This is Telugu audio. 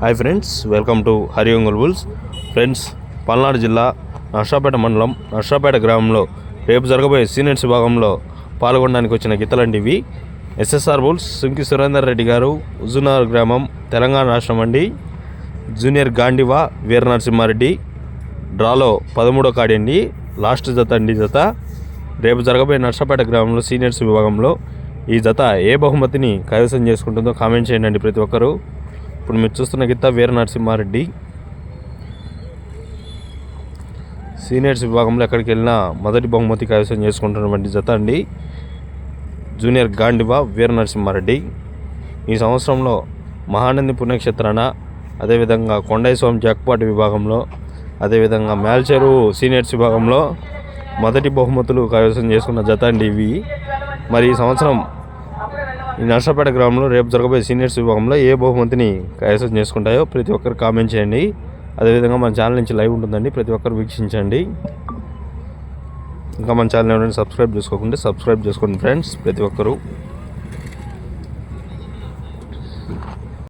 హాయ్ ఫ్రెండ్స్ వెల్కమ్ టు హరియంగుల్ బుల్స్ ఫ్రెండ్స్ పల్నాడు జిల్లా నర్సాపేట మండలం నర్సాపేట గ్రామంలో రేపు జరగబోయే సీనియర్స్ విభాగంలో పాల్గొనడానికి వచ్చిన గీతలంటివి ఎస్ఎస్ఆర్ బుల్స్ సుంకి సురేందర్ రెడ్డి గారు హుజునార్ గ్రామం తెలంగాణ రాష్ట్రం అండి. జూనియర్ గాండివా వీర నరసింహారెడ్డి డ్రాలో పదమూడో కాడండి అండి లాస్ట్ జత అండి జత. రేపు జరగబోయే నర్సాపేట గ్రామంలో సీనియర్స్ విభాగంలో ఈ జత ఏ బహుమతిని కైవసం చేసుకుంటుందో కామెంట్ చేయండి ప్రతి ఒక్కరూ. ఇప్పుడు మీరు చూస్తున్న గిత్త వీర నరసింహారెడ్డి. సీనియర్స్ విభాగంలో ఎక్కడికి వెళ్ళినా మొదటి బహుమతి కైవసం చేసుకుంటున్నటువంటి జత అండి. జూనియర్ గాండివా వీర నరసింహారెడ్డి. ఈ సంవత్సరంలో మహానంది పుణ్యక్షేత్రాన అదేవిధంగా కొండయ్య స్వామి జాక్పాటి విభాగంలో అదేవిధంగా మేల్చెరు సీనియర్స్ విభాగంలో మొదటి బహుమతులు కైవసం చేసుకున్న జత అండి ఇవి. మరి ఈ సంవత్సరం నర్సాపేట గ్రామంలో రేపు జరగబోయే సీనియర్స్ విభాగంలో ఏ బహుమతిని కైవసం చేసుకుంటాయో ప్రతి ఒక్కరు కామెంట్ చేయండి. అదేవిధంగా మన ఛానల్ నుంచి లైవ్ ఉంటుందండి. ప్రతి ఒక్కరు వీక్షించండి. ఇంకా మన ఛానల్ ఎవరైనా సబ్స్క్రైబ్ చేసుకోకుండా సబ్స్క్రైబ్ చేసుకోండి ఫ్రెండ్స్. ప్రతి ఒక్కరు.